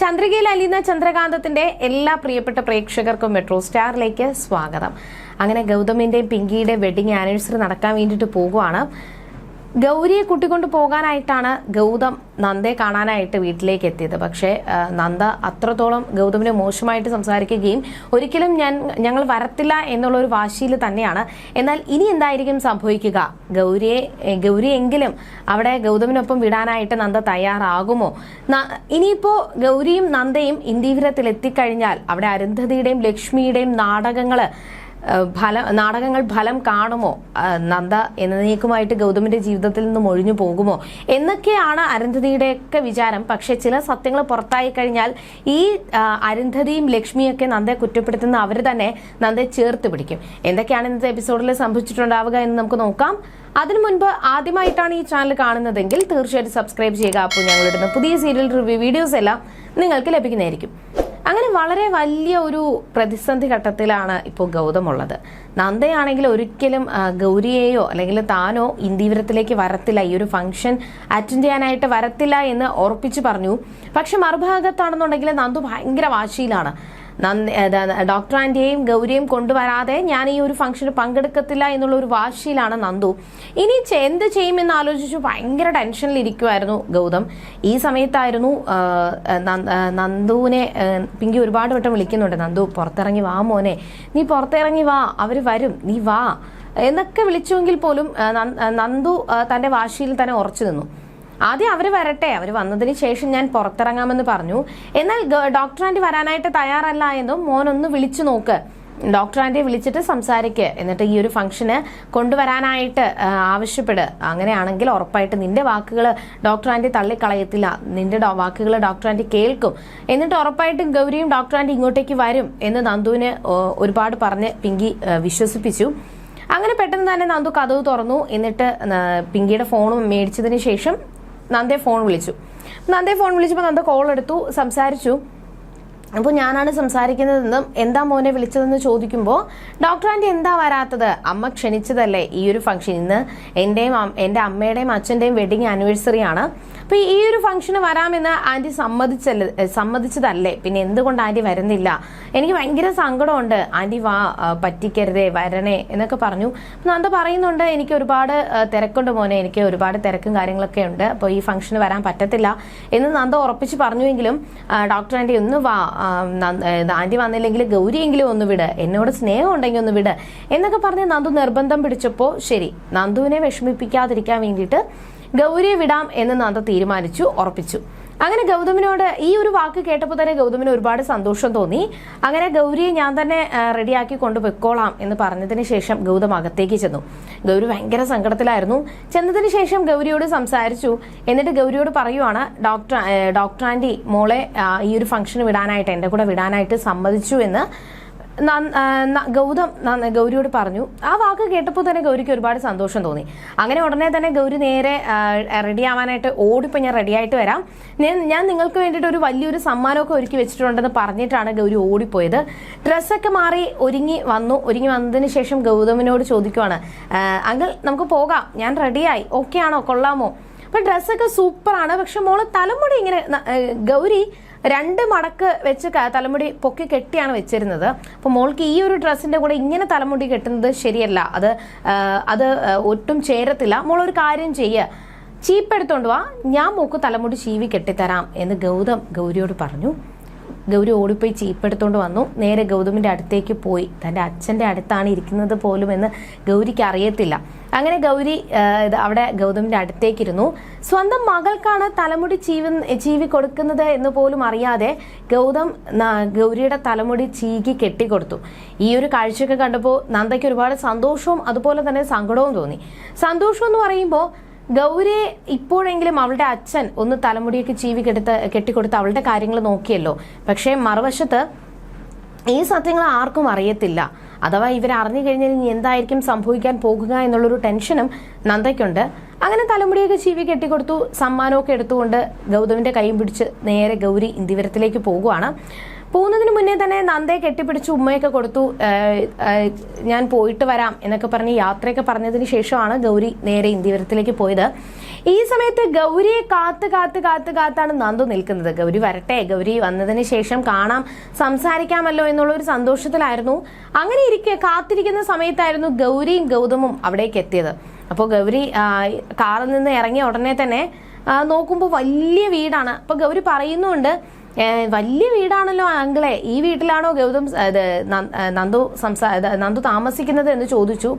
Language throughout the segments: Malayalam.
ചന്ദ്രികയിൽ അലിയുന്ന ചന്ദ്രകാന്തത്തിന്റെ എല്ലാ പ്രിയപ്പെട്ട പ്രേക്ഷകർക്കും മെട്രോ സ്റ്റാറിലേക്ക് സ്വാഗതം. അങ്ങനെ ഗൗതമിന്റെയും പിങ്കിയുടെയും വെഡിങ് ആനിവേഴ്സറി നടക്കാൻ വേണ്ടിയിട്ട് പോകുവാണ്. ഗൗരിയെ കൂട്ടിക്കൊണ്ട് പോകാനായിട്ടാണ് ഗൗതം നന്ദയെ കാണാനായിട്ട് വീട്ടിലേക്ക് എത്തിയത്. പക്ഷേ നന്ദ അത്രത്തോളം ഗൗതമിനെ മോശമായിട്ട് സംസാരിക്കുകയും ഒരിക്കലും ഞാൻ ഞങ്ങൾ വരത്തില്ല എന്നുള്ള ഒരു വാശിയിൽ തന്നെയാണ്. എന്നാൽ ഇനി എന്തായിരിക്കും സംഭവിക്കുക? ഗൗരിയെ ഗൗരിയെങ്കിലും അവിടെ ഗൗതമിനൊപ്പം വിടാനായിട്ട് നന്ദ തയ്യാറാകുമോ? ഇനിയിപ്പോൾ ഇനിയിപ്പോ ഗൗരിയും നന്ദയും ഇന്ദീവിരത്തിൽ എത്തിക്കഴിഞ്ഞാൽ അവിടെ അരുന്ധതിയുടെയും ലക്ഷ്മിയുടെയും നാടകങ്ങൾ ഏഹ് ഫലം നാടകങ്ങൾ ഫലം കാണുമോ? നന്ദ എന്നേക്കുമായിട്ട് ഗൗതമിന്റെ ജീവിതത്തിൽ നിന്നും ഒഴിഞ്ഞു പോകുമോ? എന്നൊക്കെയാണ് അരുന്ധതിയുടെയൊക്കെ വിചാരം. പക്ഷെ ചില സത്യങ്ങൾ പുറത്തായി കഴിഞ്ഞാൽ ഈ അരുന്ധതിയും ലക്ഷ്മിയൊക്കെ നന്ദയെ കുറ്റപ്പെടുത്തുന്ന അവർ തന്നെ നന്ദയെ ചേർത്ത് പിടിക്കും. എന്തൊക്കെയാണ് ഇന്നത്തെ എപ്പിസോഡിൽ സംഭവിച്ചിട്ടുണ്ടാവുക എന്ന് നമുക്ക് നോക്കാം. അതിനു മുൻപ് ആദ്യമായിട്ടാണ് ഈ ചാനൽ കാണുന്നതെങ്കിൽ തീർച്ചയായിട്ടും സബ്സ്ക്രൈബ് ചെയ്യുക. അപ്പോൾ ഞങ്ങളിടുന്ന പുതിയ സീരിയൽ റിവ്യൂ വീഡിയോസ് എല്ലാം നിങ്ങൾക്ക് ലഭിക്കുന്നതായിരിക്കും. അങ്ങനെ വളരെ വലിയ ഒരു പ്രതിസന്ധി ഘട്ടത്തിലാണ് ഇപ്പോൾ ഗൗതം ഉള്ളത് നന്ദയാണെങ്കിൽ ഒരിക്കലും ഗൗരിയെയോ അല്ലെങ്കിൽ താനോ ഇന്ദീവരത്തിലേക്ക് വരത്തില്ല. ഈ ഒരു ഫംഗ്ഷൻ അറ്റൻഡ് ചെയ്യാനായിട്ട് വരത്തില്ല എന്ന് ഉറപ്പിച്ചു പറഞ്ഞു. പക്ഷെ മറുഭാഗത്താണെന്നുണ്ടെങ്കിൽ നന്ദു ഭയങ്കര വാശിയിലാണ്. നന്ദി ഡോക്ടർ ആന്റിയെയും ഗൗരിയും കൊണ്ടുവരാതെ ഞാൻ ഈ ഒരു ഫംഗ്ഷന് പങ്കെടുക്കത്തില്ല എന്നുള്ള ഒരു വാശിയിലാണ് നന്ദു. ഇനി എന്ത് ചെയ്യുമെന്ന് ആലോചിച്ചു ഭയങ്കര ടെൻഷനിൽ ഇരിക്കുമായിരുന്നു ഗൗതം. ഈ സമയത്തായിരുന്നു നന്ദുവിനെ പിങ്കി ഒരുപാട് വട്ടം വിളിക്കുന്നുണ്ട്. നന്ദു പുറത്തിറങ്ങി വാ മോനെ. നീ പുറത്തിറങ്ങി വാ അവർ വരും. നീ വാ. എന്നൊക്കെ വിളിച്ചുവെങ്കിൽ പോലും നന്ദ- തന്റെ വാശിയിൽ തന്നെ ഉറച്ചു നിന്നു. ആദ്യം അവർ വരട്ടെ. അവർ വന്നതിന് ശേഷം ഞാൻ പുറത്തിറങ്ങാമെന്ന് പറഞ്ഞു. എന്നാൽ ഡോക്ടർ ആന്റി വരാനായിട്ട് തയ്യാറല്ല എന്നും മോനൊന്ന് വിളിച്ചു നോക്ക്. ഡോക്ടർ ആന്റിയെ വിളിച്ചിട്ട് സംസാരിക്ക്. എന്നിട്ട് ഈ ഒരു ഫംഗ്ഷന് കൊണ്ടുവരാനായിട്ട് ആവശ്യപ്പെട്. അങ്ങനെയാണെങ്കിൽ ഉറപ്പായിട്ട് നിന്റെ വാക്കുകൾ ഡോക്ടർ ആന്റി തള്ളിക്കളയത്തില്ല. നിന്റെ വാക്കുകൾ ഡോക്ടർ ആന്റി കേൾക്കും. എന്നിട്ട് ഉറപ്പായിട്ടും ഗൗരിയും ഡോക്ടർ ആന്റി ഇങ്ങോട്ടേക്ക് വരും എന്ന് നന്ദുവിന് ഒരുപാട് പറഞ്ഞ് പിങ്കി വിശ്വസിപ്പിച്ചു. അങ്ങനെ പെട്ടെന്ന് തന്നെ നന്ദു കഥവ് തുറന്നു. എന്നിട്ട് പിങ്കിയുടെ ഫോണും മേടിച്ചതിന് ശേഷം നന്ദയെ ഫോൺ വിളിച്ചു. നന്ദേ ഫോൺ വിളിച്ചപ്പോൾ നന്ദ കോൾ എടുത്തു സംസാരിച്ചു. അപ്പോൾ ഞാനാണ് സംസാരിക്കുന്നതെന്നും എന്താ മോനെ വിളിച്ചതെന്ന് ചോദിക്കുമ്പോൾ ഡോക്ടർ ആന്റി എന്താ വരാത്തത്? അമ്മ ക്ഷണിച്ചതല്ലേ ഈ ഒരു ഫംഗ്ഷൻ ഇന്ന്? എന്റെയും എന്റെ അമ്മയുടെയും അച്ഛന്റെയും വെഡിങ് ആനിവേഴ്സറി ആണ്. അപ്പോൾ ഈ ഒരു ഫംഗ്ഷന് വരാമെന്ന് ആന്റി സമ്മതിച്ചല്ല സമ്മതിച്ചതല്ലേ? പിന്നെ എന്തുകൊണ്ട് ആന്റി വരുന്നില്ല? എനിക്ക് ഭയങ്കര സങ്കടമുണ്ട്. ആന്റി വാ പറ്റിക്കരുതേ വരണേ എന്നൊക്കെ പറഞ്ഞു. നന്ദ പറയുന്നുണ്ട് എനിക്ക് ഒരുപാട് തിരക്കുണ്ട് മോനെ. എനിക്ക് ഒരുപാട് തിരക്കും കാര്യങ്ങളൊക്കെ ഉണ്ട്. അപ്പോൾ ഈ ഫംഗ്ഷന് വരാൻ പറ്റത്തില്ല. എന്ന് നന്ദ ഉറപ്പിച്ച് പറഞ്ഞുവെങ്കിലും ഡോക്ടർ ആന്റി ഒന്ന് വാ ആന്റി വന്നില്ലെങ്കിൽ ഗൗരിയെങ്കിലും ഒന്ന് വിട്. എന്നോട് സ്നേഹം ഉണ്ടെങ്കിൽ ഒന്ന് വിട്. എന്നൊക്കെ പറഞ്ഞ് നന്ദു നിർബന്ധം പിടിച്ചപ്പോൾ ശരി നന്ദുവിനെ വിഷമിപ്പിക്കാതിരിക്കാൻ വേണ്ടിയിട്ട് ഗൗരിയെ വിടാം എന്ന് നന്ദ തീരുമാനിച്ചു ഉറപ്പിച്ചു. അങ്ങനെ ഗൗതമിനോട് ഈ ഒരു വാക്ക് കേട്ടപ്പോൾ തന്നെ ഗൗതമിന് ഒരുപാട് സന്തോഷം തോന്നി. അങ്ങനെ ഗൗരിയെ ഞാൻ തന്നെ റെഡിയാക്കി കൊണ്ടുപോയിക്കോളാം എന്ന് പറഞ്ഞതിന് ശേഷം ഗൗതം അകത്തേക്ക് ചെന്നു. ഗൗരി ഭയങ്കര സങ്കടത്തിലായിരുന്നു. ചെന്നതിന് ശേഷം ഗൗരിയോട് സംസാരിച്ചു. എന്നിട്ട് ഗൗരിയോട് പറയുവാണ് ഡോക്ടർ ഡോക്ടർ ആന്റി മോളെ ഈ ഒരു ഫംഗ്ഷന് വിടാനായിട്ട് എന്റെ കൂടെ വിടാനായിട്ട് സമ്മതിച്ചു എന്ന്. ഗൗതം ഗൗരിയോട് പറഞ്ഞു. ആ വാക്ക് കേട്ടപ്പോൾ തന്നെ ഗൗരിക്ക് ഒരുപാട് സന്തോഷം തോന്നി. അങ്ങനെ ഉടനെ തന്നെ ഗൗരി നേരെ റെഡി ആവാനായിട്ട് ഓടിപ്പോൾ ഞാൻ റെഡി ആയിട്ട് വരാം. ഞാൻ നിങ്ങൾക്ക് വേണ്ടിയിട്ട് ഒരു വലിയൊരു സമ്മാനമൊക്കെ ഒരുക്കി വെച്ചിട്ടുണ്ടെന്ന് പറഞ്ഞിട്ടാണ് ഗൗരി ഓടിപ്പോയത്. ഡ്രസ്സൊക്കെ മാറി ഒരുങ്ങി വന്നു. ഒരുങ്ങി വന്നതിന് ശേഷം ഗൗതമിനോട് ചോദിക്കുവാണ് അങ്കിൾ നമുക്ക് പോകാം. ഞാൻ റെഡിയായി ഓക്കെ ആണോ? കൊള്ളാമോ? അപ്പൊ ഡ്രസ്സൊക്കെ സൂപ്പറാണ് പക്ഷെ മോൾ തലമുടി ഇങ്ങനെ ഗൗരി രണ്ട് മടക്ക് വെച്ച് തലമുടി പൊക്കി കെട്ടിയാണ് വെച്ചിരുന്നത്. അപ്പോൾ മോൾക്ക് ഈ ഒരു ഡ്രസ്സിന്റെ കൂടെ ഇങ്ങനെ തലമുടി കെട്ടുന്നത് ശരിയല്ല. അത് അത് ഒട്ടും ചേരത്തില്ല. മോൾ ഒരു കാര്യം ചെയ്യുക ചീപ്പ് എടുത്തോണ്ട് വാ. ഞാൻ മോക്ക് തലമുടി ചീവി കെട്ടിത്തരാം എന്ന് ഗൗതം ഗൗരിയോട് പറഞ്ഞു. ഗൗരി ഓടിപ്പോയി ചീപ്പെടുത്തോണ്ട് വന്നു. നേരെ ഗൗതമിന്റെ അടുത്തേക്ക് പോയി. തന്റെ അച്ഛന്റെ അടുത്താണ് ഇരിക്കുന്നത് പോലും എന്ന് ഗൗരിക്ക് അറിയത്തില്ല. അങ്ങനെ ഗൗരി അവിടെ ഗൗതമിന്റെ അടുത്തേക്കിരുന്നു. സ്വന്തം മകൾക്കാണ് തലമുടി ചീവി ചീവി കൊടുക്കുന്നത് എന്ന് പോലും അറിയാതെ ഗൗതം ഗൗരിയുടെ തലമുടി ചീകി കെട്ടിക്കൊടുത്തു. ഈ ഒരു കാഴ്ചയൊക്കെ കണ്ടപ്പോൾ നന്ദയ്ക്ക് ഒരുപാട് സന്തോഷവും അതുപോലെ തന്നെ സങ്കടവും തോന്നി. സന്തോഷം എന്ന് പറയുമ്പോൾ ഗൗരിയെ ഇപ്പോഴെങ്കിലും അവളുടെ അച്ഛൻ ഒന്ന് തലമുടിയൊക്കെ ചീവി കെടുത്ത് കെട്ടിക്കൊടുത്ത് അവളുടെ കാര്യങ്ങൾ നോക്കിയല്ലോ. പക്ഷേ മറുവശത്ത് ഈ സത്യങ്ങൾ ആർക്കും അറിയത്തില്ല. അഥവാ ഇവർ അറിഞ്ഞു കഴിഞ്ഞാൽ ഇനി എന്തായിരിക്കും സംഭവിക്കാൻ പോകുക എന്നുള്ളൊരു ടെൻഷനും നന്ദയ്ക്കുണ്ട്. അങ്ങനെ തലമുടിയൊക്കെ ചീവി കെട്ടിക്കൊടുത്തു. സമ്മാനമൊക്കെ എടുത്തുകൊണ്ട് ഗൗതമിന്റെ കൈ പിടിച്ച് നേരെ ഗൗരി ഇന്ദിവരത്തിലേക്ക് പോകുവാണ്. പോകുന്നതിന് മുന്നേ തന്നെ നന്ദയെ കെട്ടിപ്പിടിച്ച് ഉമ്മയൊക്കെ കൊടുത്തു. ഞാൻ പോയിട്ട് വരാം എന്നൊക്കെ പറഞ്ഞ് യാത്രയൊക്കെ പറഞ്ഞതിന് ശേഷമാണ് ഗൗരി നേരെ ഇന്ദിവരത്തിലേക്ക് പോയത്. ഈ സമയത്ത് ഗൗരിയെ കാത്ത് കാത്ത് കാത്ത് കാത്താണ് നന്ദു നിൽക്കുന്നത്. ഗൗരി വരട്ടെ. ഗൗരി വന്നതിന് ശേഷം കാണാം സംസാരിക്കാമല്ലോ എന്നുള്ള ഒരു സന്തോഷത്തിലായിരുന്നു. അങ്ങനെ ഇരിക്കെ കാത്തിരിക്കുന്ന സമയത്തായിരുന്നു ഗൗരിയും ഗൗതമും അവിടേക്ക് എത്തിയത്. അപ്പോൾ ഗൗരി കാറിൽ നിന്ന് ഇറങ്ങിയ ഉടനെ തന്നെ നോക്കുമ്പോൾ വലിയ വീടാണ്. അപ്പോൾ ഗൗരി പറയുന്നുണ്ട് "ഏ, വലിയ വീടാണല്ലോ ആങ്കിളെ ഈ വീട്ടിലാണോ ഗൗതം ഇത് നന്ദു സംസാ നന്ദു താമസിക്കുന്നത് എന്ന് ചോദിച്ചു.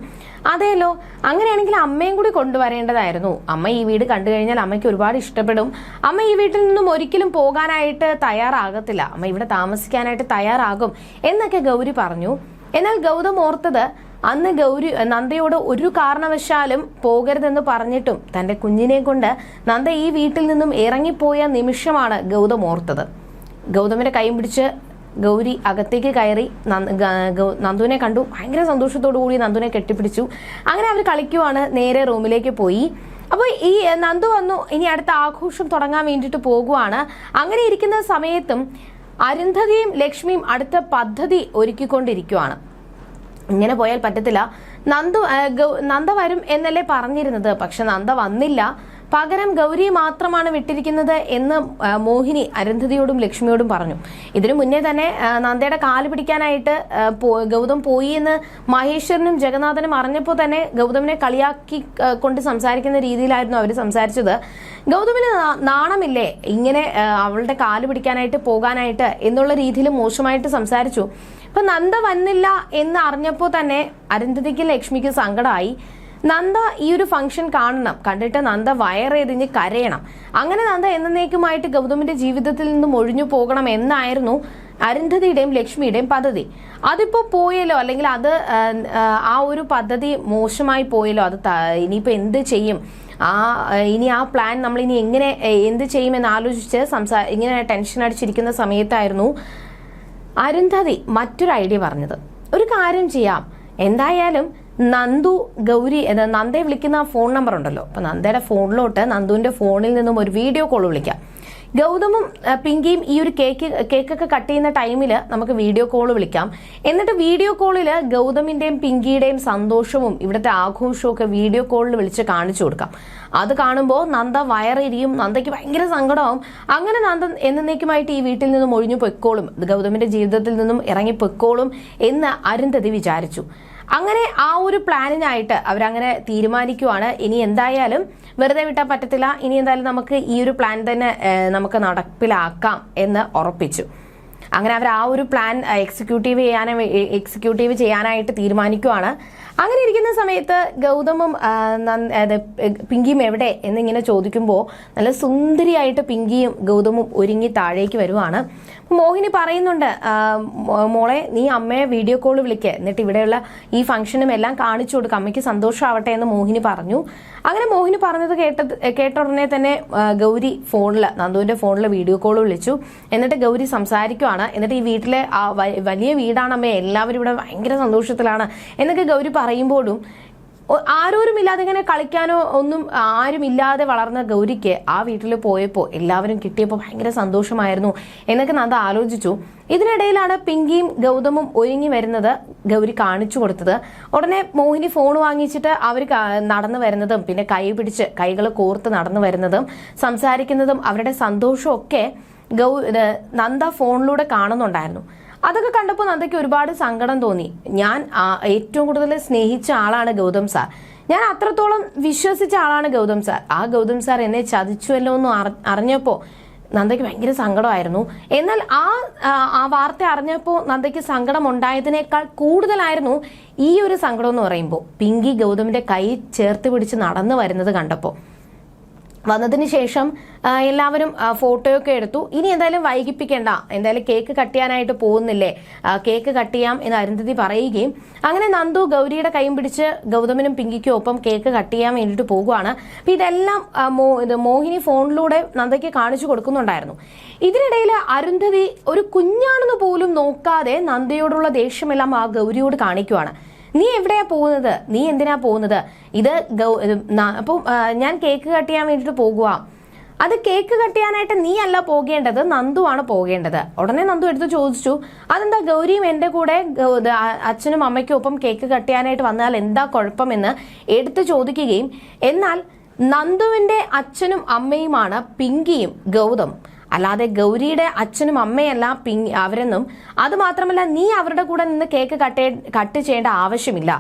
അതെയല്ലോ അങ്ങനെയാണെങ്കിൽ അമ്മയും കൂടി കൊണ്ടുവരേണ്ടതായിരുന്നു. അമ്മ ഈ വീട് കണ്ടു കഴിഞ്ഞാൽ അമ്മയ്ക്ക് ഒരുപാട് ഇഷ്ടപ്പെടും. അമ്മ ഈ വീട്ടിൽ നിന്നും ഒരിക്കലും പോകാനായിട്ട് തയ്യാറാകത്തില്ല. അമ്മ ഇവിടെ താമസിക്കാനായിട്ട് തയ്യാറാകും എന്നൊക്കെ ഗൗരി പറഞ്ഞു. എന്നാൽ ഗൗതം ഓർത്തത് അന്ന് ഗൗരി നന്ദയോട് ഒരു കാരണവശാലും പോകരുതെന്ന് പറഞ്ഞിട്ടും തന്റെ കുഞ്ഞിനെ കൊണ്ട് നന്ദ ഈ വീട്ടിൽ നിന്നും ഇറങ്ങിപ്പോയ നിമിഷമാണ് ഗൗതം ഓർത്തത്. ഗൗതമിന്റെ കൈ പിടിച്ച് ഗൗരി അകത്തേക്ക് കയറി നന്ദ- നന്ദുവിനെ കണ്ടു. ഭയങ്കര സന്തോഷത്തോടു കൂടി നന്ദുവിനെ കെട്ടിപ്പിടിച്ചു. അങ്ങനെ അവർ കളിക്കുവാണ്. നേരെ റൂമിലേക്ക് പോയി. അപ്പോൾ ഈ നന്ദു വന്നു. ഇനി അടുത്ത ആഘോഷം തുടങ്ങാൻ വേണ്ടിയിട്ട് പോകുവാണ്. അങ്ങനെ ഇരിക്കുന്ന സമയത്തും അരുന്ധതിയും ലക്ഷ്മിയും അടുത്ത പദ്ധതി ഒരുക്കിക്കൊണ്ടിരിക്കുവാണ്. ഇങ്ങനെ പോയാൽ പറ്റത്തില്ല. നന്ദു നന്ദ വരും എന്നല്ലേ പറഞ്ഞിരുന്നത്. പക്ഷെ നന്ദ വന്നില്ല. പകരം ഗൗരി മാത്രമാണ് വിട്ടിരിക്കുന്നത് എന്ന് മോഹിനി അരുന്ധതിയോടും ലക്ഷ്മിയോടും പറഞ്ഞു. ഇതിനു മുന്നേ തന്നെ നന്ദയുടെ കാൽ പിടിക്കാനായിട്ട് ഗൗതം പോയി എന്ന് മഹേശ്വരനും ജഗന്നാഥനും അറിഞ്ഞപ്പോൾ തന്നെ ഗൗതമിനെ കളിയാക്കി കൊണ്ട് സംസാരിക്കുന്ന രീതിയിലായിരുന്നു അവർ സംസാരിച്ചത്. ഗൗതമിന് നാണമില്ലേ ഇങ്ങനെ അവളുടെ കാൽ പിടിക്കാനായിട്ട് പോകാനായിട്ട് എന്നുള്ള രീതിയിൽ മോശമായിട്ട് സംസാരിച്ചു. ഇപ്പൊ നന്ദ വന്നില്ല എന്ന് അറിഞ്ഞപ്പോൾ തന്നെ അരുന്ധതിക്ക് ലക്ഷ്മിക്ക് സങ്കടമായി നന്ദ ഈ ഒരു ഫംഗ്ഷൻ കാണണം. കണ്ടിട്ട് നന്ദ വയറെറിഞ്ഞ് കരയണം. അങ്ങനെ നന്ദ എന്നേക്കുമായിട്ട് ഗൗതമിന്റെ ജീവിതത്തിൽ നിന്നും ഒഴിഞ്ഞു പോകണം എന്നായിരുന്നു അരുന്ധതിയുടെയും ലക്ഷ്മിയുടെയും പദ്ധതി. അതിപ്പോ പോയല്ലോ? അല്ലെങ്കിൽ അത് ആ, ഒരു പദ്ധതി മോശമായി പോയല്ലോ? അത് ഇനിയിപ്പോ എന്ത് ചെയ്യും? ആ, ഇനി ആ പ്ലാൻ നമ്മൾ ഇനി എങ്ങനെ എന്ത് ചെയ്യുമെന്ന് ആലോചിച്ച് സംസാ ഇങ്ങനെ ടെൻഷൻ അടിച്ചിരിക്കുന്ന സമയത്തായിരുന്നു അരുന്ധതി മറ്റൊരു ഐഡിയ പറഞ്ഞത്. ഒരു കാര്യം ചെയ്യാം. എന്തായാലും നന്ദു ഗൗരി എന്ന നന്ദയെ വിളിക്കുന്ന ഫോൺ നമ്പർ ഉണ്ടല്ലോ. അപ്പൊ നന്ദയുടെ ഫോണിലോട്ട് നന്ദുവിന്റെ ഫോണിൽ നിന്നും ഒരു വീഡിയോ കോൾ വിളിക്കാം. ഗൗതമും പിങ്കിയും ഈ ഒരു കേക്ക് കേക്കൊക്കെ കട്ട് ചെയ്യുന്ന ടൈമിൽ നമുക്ക് വീഡിയോ കോൾ വിളിക്കാം. എന്നിട്ട് വീഡിയോ കോളിൽ ഗൗതമിന്റെയും പിങ്കിയുടെയും സന്തോഷവും ഇവിടുത്തെ ആഘോഷവും ഒക്കെ വീഡിയോ കോളിൽ വിളിച്ച് കാണിച്ചു കൊടുക്കാം. അത് കാണുമ്പോൾ നന്ദ വയറിരിയും നന്ദയ്ക്ക് ഭയങ്കര സങ്കടമാവും. അങ്ങനെ നന്ദ എന്നേക്കുമായിട്ട് ഈ വീട്ടിൽ നിന്നും ഒഴിഞ്ഞു പൊയ്ക്കോളും. ഗൗതമിന്റെ ജീവിതത്തിൽ നിന്നും ഇറങ്ങി പൊയ്ക്കോളും എന്ന് അരുന്ധതി വിചാരിച്ചു. അങ്ങനെ ആ ഒരു പ്ലാനിനായിട്ട് അവരങ്ങനെ തീരുമാനിക്കുവാണ്. ഇനി എന്തായാലും വെറുതെ വിട്ടാൽ പറ്റത്തില്ല. ഇനി എന്തായാലും നമുക്ക് ഈ ഒരു പ്ലാൻ തന്നെ നമുക്ക് നടപ്പിലാക്കാം എന്ന് ഉറപ്പിച്ചു. അങ്ങനെ അവർ ആ ഒരു പ്ലാൻ എക്സിക്യൂട്ടീവ് ചെയ്യാൻ എക്സിക്യൂട്ടീവ് ചെയ്യാനായിട്ട് തീരുമാനിക്കുവാണ്. അങ്ങനെ ഇരിക്കുന്ന സമയത്ത് ഗൗതമും പിങ്കിയും എവിടെ എന്നിങ്ങനെ ചോദിക്കുമ്പോൾ നല്ല സുന്ദരിയായിട്ട് പിങ്കിയും ഗൗതമും ഒരുങ്ങി താഴേക്ക് വരുവാണ്. മോഹിനി പറയുന്നുണ്ട് മോളെ നീ അമ്മയെ വീഡിയോ കോൾ വിളിക്കുക എന്നിട്ട് ഇവിടെയുള്ള ഈ ഫംഗ്ഷനും എല്ലാം കാണിച്ചു കൊടുക്കുക അമ്മയ്ക്ക് സന്തോഷമാവട്ടെ എന്ന് മോഹിനി പറഞ്ഞു. അങ്ങനെ മോഹിനി പറഞ്ഞത് കേട്ടത് കേട്ട ഉടനെ തന്നെ ഗൗരി ഫോണിൽ നന്ദുവിന്റെ ഫോണിൽ വീഡിയോ കോൾ വിളിച്ചു. എന്നിട്ട് ഗൗരി സംസാരിക്കുവാണ്. എന്നിട്ട് ഈ വീട്ടിലെ ആ വീടാണ് വലിയ വീടാണമ്മേ എല്ലാവരും ഇവിടെ ഭയങ്കര സന്തോഷത്തിലാണ്. എന്നൊക്കെ ഗൗരി പറയുമ്പോഴും ആരോരുമില്ലാതെ ഇങ്ങനെ കളിക്കാനോ ഒന്നും ആരുമില്ലാതെ വളർന്ന ഗൗരിക്ക് ആ വീട്ടിൽ പോയപ്പോൾ എല്ലാവരും കിട്ടിയപ്പോൾ ഭയങ്കര സന്തോഷമായിരുന്നു എന്നൊക്കെ നന്ദ ആലോചിച്ചു. ഇതിനിടയിലാണ് പിങ്കിയും ഗൗതമും ഒരുങ്ങി വരുന്നത് ഗൗരി കാണിച്ചു കൊടുത്തത്. ഉടനെ മോഹിനി ഫോൺ വാങ്ങിച്ചിട്ട് അവർ നടന്നു വരുന്നതും പിന്നെ കൈ പിടിച്ച് കൈകൾ കോർത്ത് നടന്നു വരുന്നതും സംസാരിക്കുന്നതും അവരുടെ സന്തോഷമൊക്കെ ഗൗ നന്ദ ഫോണിലൂടെ കാണുന്നുണ്ടായിരുന്നു. അതൊക്കെ കണ്ടപ്പോൾ നന്ദയ്ക്ക് ഒരുപാട് സങ്കടം തോന്നി. ഞാൻ ഏറ്റവും കൂടുതൽ സ്നേഹിച്ച ആളാണ് ഗൗതം സാർ. ഞാൻ അത്രത്തോളം വിശ്വസിച്ച ആളാണ് ഗൗതം സാർ. ആ ഗൗതം സാർ എന്നെ ചതിച്ചുവല്ലോ എന്ന് അറി- അറിഞ്ഞപ്പോൾ നന്ദയ്ക്ക് ഭയങ്കര സങ്കടമായിരുന്നു. എന്നാൽ ആ, ആ വാർത്ത അറിഞ്ഞപ്പോൾ നന്ദയ്ക്ക് സങ്കടം ഉണ്ടായതിനേക്കാൾ കൂടുതലായിരുന്നു ഈ ഒരു സങ്കടം എന്ന് പറയുമ്പോൾ. പിങ്കി ഗൗതമിന്റെ കൈ ചേർത്ത് പിടിച്ച് നടന്നു വരുന്നത് കണ്ടപ്പോൾ. വന്നതിന് ശേഷം എല്ലാവരും ഫോട്ടോയൊക്കെ എടുത്തു. ഇനി എന്തായാലും വൈകിപ്പിക്കേണ്ട. എന്തായാലും കേക്ക് കട്ട് ചെയ്യാനായിട്ട് പോകുന്നില്ലേ കേക്ക് കട്ട് ചെയ്യാം എന്ന് അരുന്ധതി പറയുകയും അങ്ങനെ നന്ദു ഗൗരിയുടെ കൈയും പിടിച്ച് ഗൗതമനും പിങ്കിക്കും ഒപ്പം കേക്ക് കട്ട് ചെയ്യാൻ വേണ്ടിയിട്ട് പോകുവാണ്. അപ്പൊ ഇതെല്ലാം മോഹിനി ഫോണിലൂടെ നന്ദയ്ക്ക് കാണിച്ചു കൊടുക്കുന്നുണ്ടായിരുന്നു. ഇതിനിടയിൽ അരുന്ധതി ഒരു കുഞ്ഞാണെന്ന് പോലും നോക്കാതെ നന്ദയോടുള്ള ദേഷ്യമെല്ലാം ആ ഗൗരിയോട് കാണിക്കുവാണ്. നീ എവിടെയാ പോകുന്നത്? നീ എന്തിനാ പോകുന്നത്? ഇത് ഗൗ- ഇത് ന- അപ്പം ആ, ഞാൻ കേക്ക് കട്ട് ചെയ്യാൻ വേണ്ടിയിട്ട് പോകുക അത് കേക്ക് കട്ട് ചെയ്യാനായിട്ട് നീ അല്ല പോകേണ്ടത് നന്ദു ആണ് പോകേണ്ടത്. ഉടനെ നന്ദു എടുത്ത് ചോദിച്ചു അതെന്താ ഗൗരിയും എന്റെ കൂടെ അച്ഛനും അമ്മയ്ക്കും ഒപ്പം കേക്ക് കട്ട് ചെയ്യാനായിട്ട് വന്നാൽ എന്താ കുഴപ്പമെന്ന് എടുത്ത് ചോദിക്കുകയും എന്നാൽ നന്ദുവിന്റെ അച്ഛനും അമ്മയുമാണ് പിങ്കിയും ഗൗതം. അല്ലാതെ ഗൗരിയുടെ അച്ഛനും അമ്മയല്ല പിങ് അവരെന്നും അതുമാത്രമല്ല നീ അവരുടെ കൂടെ നിന്ന് കേക്ക് കട്ട് കട്ട് ചെയ്യേണ്ട ആവശ്യമില്ല.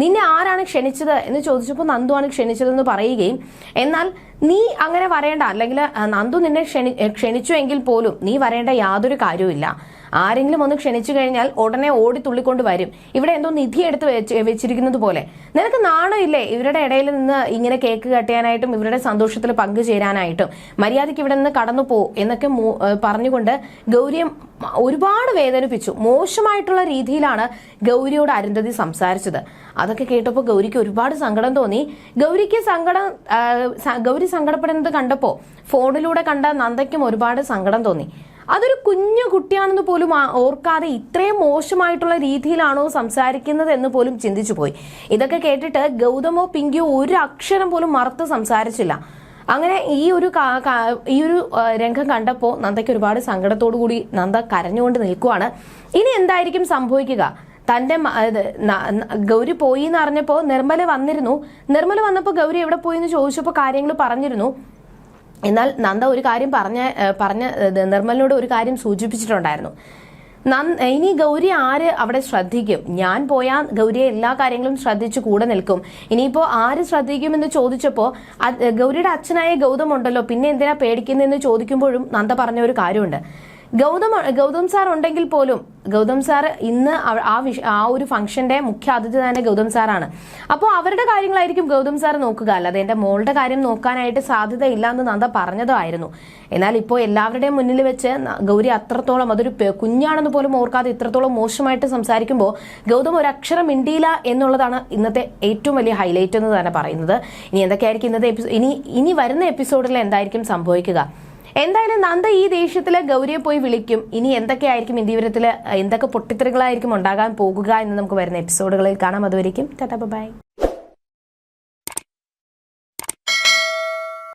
നിന്നെ ആരാണ് ക്ഷണിച്ചത് എന്ന് ചോദിച്ചപ്പോൾ നന്ദു ആണ് ക്ഷണിച്ചതെന്ന് പറയുകയും എന്നാൽ നീ അങ്ങനെ വരേണ്ട അല്ലെങ്കിൽ നന്ദു നിന്നെ ക്ഷണി ക്ഷണിച്ചു എങ്കിൽ പോലും നീ വരേണ്ട യാതൊരു കാര്യവുമില്ല. ആരെങ്കിലും ഒന്ന് ക്ഷണിച്ചു കഴിഞ്ഞാൽ ഉടനെ ഓടി തുള്ളിക്കൊണ്ട് വരും. ഇവിടെ എന്തോ നിധി എടുത്ത് വെച്ച് വെച്ചിരിക്കുന്നത് പോലെ. നിനക്ക് നാണമില്ലേ ഇവരുടെ ഇടയിൽ നിന്ന് ഇങ്ങനെ കേക്ക് കട്ടിയാനായിട്ടും ഇവരുടെ സന്തോഷത്തിൽ പങ്കുചേരാനായിട്ടും മര്യാദയ്ക്ക് ഇവിടെ നിന്ന് കടന്നു പോ എന്നൊക്കെ പറഞ്ഞുകൊണ്ട് ഗൗരിയം ഒരുപാട് വേദനിപ്പിച്ചു. മോശമായിട്ടുള്ള രീതിയിലാണ് ഗൗരിയോട് അരുന്ധതി സംസാരിച്ചത്. അതൊക്കെ കേട്ടപ്പോൾ ഗൗരിക്ക് ഒരുപാട് സങ്കടം തോന്നി. ഗൗരിക്ക് സങ്കടം ഗൗരി സങ്കടപ്പെടുന്നത് കണ്ടപ്പോൾ ഫോണിലൂടെ കണ്ട നന്ദയ്ക്കും ഒരുപാട് സങ്കടം തോന്നി. അതൊരു കുഞ്ഞു കുട്ടിയാണെന്ന് പോലും ഓർക്കാതെ ഇത്രയും മോശമായിട്ടുള്ള രീതിയിലാണോ സംസാരിക്കുന്നത് എന്ന് പോലും ചിന്തിച്ചു പോയി. ഇതൊക്കെ കേട്ടിട്ട് ഗൗതമോ പിങ്കിയോ ഒരു അക്ഷരം പോലും മറുത്ത് സംസാരിച്ചില്ല. അങ്ങനെ ഈ ഒരു ഈ ഒരു രംഗം കണ്ടപ്പോൾ നന്ദയ്ക്ക് ഒരുപാട് സങ്കടത്തോടു കൂടി നന്ദ കരഞ്ഞുകൊണ്ട് നിൽക്കുവാണ്. ഇനി എന്തായിരിക്കും സംഭവിക്കുക? തന്റെ ഗൗരി പോയി എന്ന് അറിഞ്ഞപ്പോൾ നിർമ്മല വന്നിരുന്നു. നിർമ്മല വന്നപ്പോൾ ഗൗരി എവിടെ പോയി എന്ന് ചോദിച്ചപ്പോൾ കാര്യങ്ങൾ പറഞ്ഞിരുന്നു. എന്നാൽ നന്ദ ഒരു കാര്യം പറഞ്ഞ പറഞ്ഞ നിർമ്മലിനോട് ഒരു കാര്യം സൂചിപ്പിച്ചിട്ടുണ്ടായിരുന്നു. ഇനി ഗൗരി ആര് അവിടെ ശ്രദ്ധിക്കും? ഞാൻ പോയാൽ ഗൗരിയെ എല്ലാ കാര്യങ്ങളും ശ്രദ്ധിച്ചു കൂടെ നിൽക്കും. ഇനിയിപ്പോ ആര് ശ്രദ്ധിക്കുമെന്ന് ചോദിച്ചപ്പോ ഗൗരിയുടെ അച്ഛനായ ഗൗതമുണ്ടല്ലോ. പിന്നെ എന്തിനാ പേടിക്കുന്നതെന്ന് ചോദിക്കുമ്പോഴും നന്ദ പറഞ്ഞ ഒരു കാര്യമുണ്ട്. ഗൗതം ഗൗതം സാർ ഉണ്ടെങ്കിൽ പോലും ഗൗതം സാർ ഇന്ന് ആ വിഷ ആ ഒരു ഫംഗ്ഷന്റെ മുഖ്യ അതിഥി തന്നെ ഗൗതം സാറാണ്. അപ്പോൾ അവരുടെ കാര്യങ്ങളായിരിക്കും ഗൗതം സാർ നോക്കുക. അല്ലാതെ എന്റെ മോളുടെ കാര്യം നോക്കാനായിട്ട് സാധ്യതയില്ല എന്ന് നന്ദ പറഞ്ഞതായിരുന്നു. എന്നാൽ ഇപ്പോൾ എല്ലാവരുടെയും മുന്നിൽ വെച്ച് ഗൗരി അത്രത്തോളം അതൊരു കുഞ്ഞാണെന്ന് പോലും ഓർക്കാതെ ഇത്രത്തോളം മോശമായിട്ട് സംസാരിക്കുമ്പോൾ ഗൗതം ഒരു അക്ഷരം മിണ്ടിയില്ല എന്നുള്ളതാണ് ഇന്നത്തെ ഏറ്റവും വലിയ ഹൈലൈറ്റ് എന്ന് തന്നെ പറയുന്നത്. ഇനി എന്തൊക്കെയായിരിക്കും ഇന്നത്തെ ഇനി ഇനി വരുന്ന എപ്പിസോഡിൽ എന്തായിരിക്കും സംഭവിക്കുക? എന്തായാലും നന്ദ ഈ ദേഷ്യത്തിൽ ഗൗരിയെ പോയി വിളിക്കും. ഇനി എന്തൊക്കെയായിരിക്കും ഇന്ത്യവരത്തിൽ എന്തൊക്കെ പൊട്ടിത്തെറികളായിരിക്കും ഉണ്ടാകാൻ പോകുക എന്ന് നമുക്ക് വരുന്ന എപ്പിസോഡുകളിൽ കാണാം. അതുവരെയും ടാറ്റാ ബൈ.